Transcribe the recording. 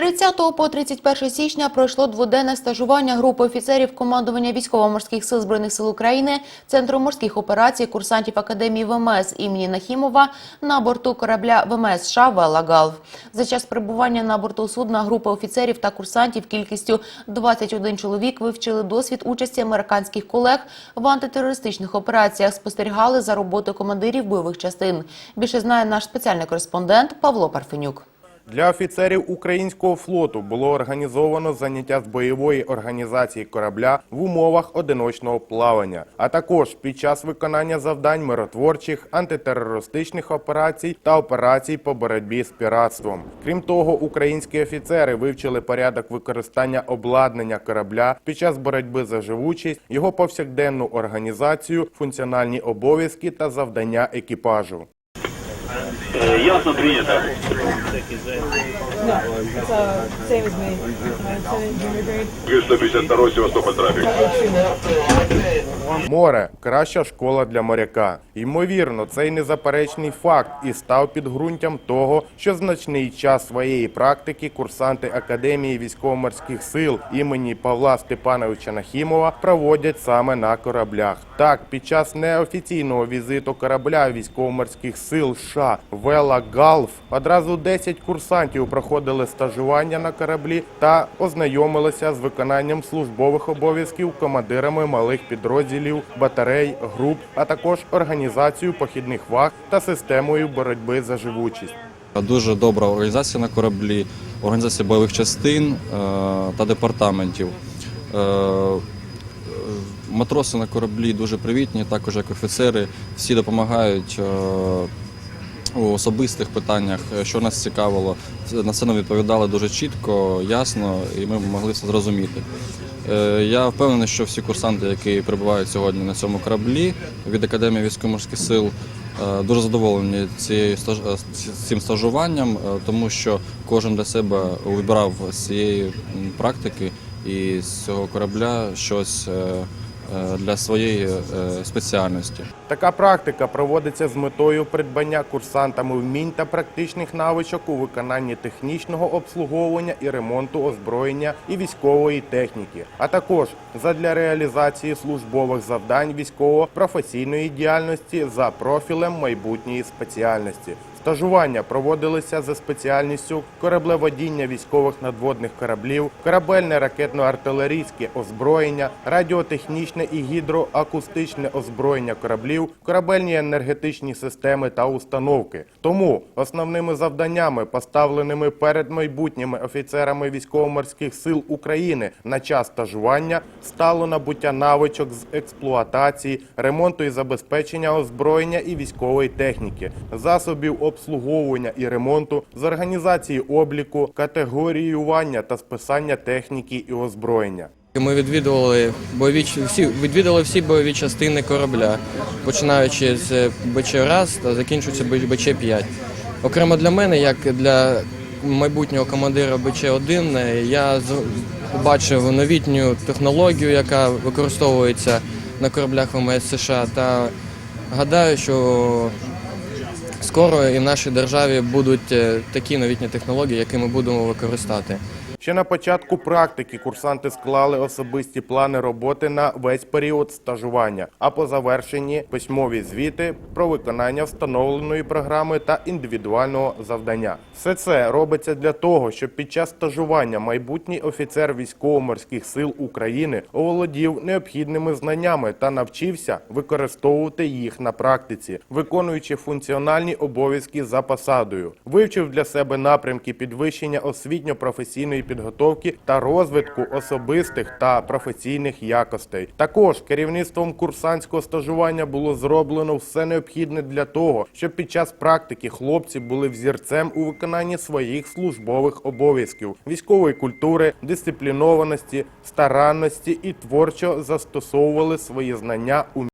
30 по 31 січня пройшло дводенне стажування групи офіцерів командування військово-морських сил збройних сил України, центру морських операцій, курсантів академії ВМС імені Нахімова на борту корабля ВМС США «Вела Галф». За час перебування на борту судна група офіцерів та курсантів кількістю 21 чоловік вивчили досвід участі американських колег в антитерористичних операціях, спостерігали за роботою командирів бойових частин. Більше знає наш спеціальний кореспондент Павло Парфенюк. Для офіцерів українського флоту було організовано заняття з бойової організації корабля в умовах одиночного плавання, а також під час виконання завдань миротворчих, антитерористичних операцій та операцій по боротьбі з піратством. Крім того, українські офіцери вивчили порядок використання обладнання корабля під час боротьби за живучість, його повсякденну організацію, функціональні обов'язки та завдання екіпажу. Е, Ясно прийнято. No, it's same as me. My lieutenant junior grade. 152 Севастополь трафик. Море краща школа для моряка. Ймовірно, цей незаперечний факт і став підґрунтям того, що значний час своєї практики курсанти Академії військово-морських сил імені Павла Степановича Нахімова проводять саме на кораблях. Так, під час неофіційного візиту корабля військово-морських сил США Вела Галф одразу 10 курсантів проходили стажування на кораблі та ознайомилися з виконанням службових обов'язків командирами малих підрозділів, батарей, груп, а також організацією похідних ваг та системою боротьби за живучість. Дуже добра організація на кораблі, організація бойових частин е, та департаментів. Е, Матроси на кораблі дуже привітні, також як офіцери. Всі допомагають е, у особистих питаннях, е, що нас цікавило. На це нам відповідали дуже чітко, ясно, і ми могли все зрозуміти. Е, Я впевнений, що всі курсанти, які перебувають сьогодні на цьому кораблі від Академії військово-морських сил, е, дуже задоволені цією цим стажуванням, тому що кожен для себе вибрав з цієї практики і з цього корабля щось для своєї е, спеціальності. Така практика проводиться з метою придбання курсантами вмінь та практичних навичок у виконанні технічного обслуговування і ремонту озброєння і військової техніки, а також задля реалізації службових завдань військово-професійної діяльності за профілем майбутньої спеціальності. Стажування проводилися за спеціальністю кораблеводіння військових надводних кораблів, корабельне ракетно-артилерійське озброєння, радіотехнічне і гідроакустичне озброєння кораблів, корабельні енергетичні системи та установки. Тому основними завданнями, поставленими перед майбутніми офіцерами військово-морських сил України на час стажування, стало набуття навичок з експлуатації, ремонту і забезпечення озброєння і військової техніки, засобів обслуговування і ремонту, з організації обліку, категоріювання та списання техніки і озброєння. Ми відвідували бойові всі відвідали всі бойові частини корабля, починаючи з БЧ-1 та закінчуючи БЧ-5. Окремо для мене, як для майбутнього командира БЧ-1, я побачив новітню технологію, яка використовується на кораблях ВМС США, та гадаю, що скоро і в нашій державі будуть е, такі новітні технології, які ми будемо використати. Ще на початку практики курсанти склали особисті плани роботи на весь період стажування, а по завершенні письмові звіти про виконання встановленої програми та індивідуального завдання. Все це робиться для того, щоб під час стажування майбутній офіцер військово-морських сил України оволодів необхідними знаннями та навчився використовувати їх на практиці, виконуючи функціональні обов'язки за посадою, вивчив для себе напрямки підвищення освітньо-професійної підготовки та розвитку особистих та професійних якостей. Також керівництвом курсантського стажування було зроблено все необхідне для того, щоб під час практики хлопці були взірцем у виконанні своїх службових обов'язків, військової культури, дисциплінованості, старанності і творчо застосовували свої знання у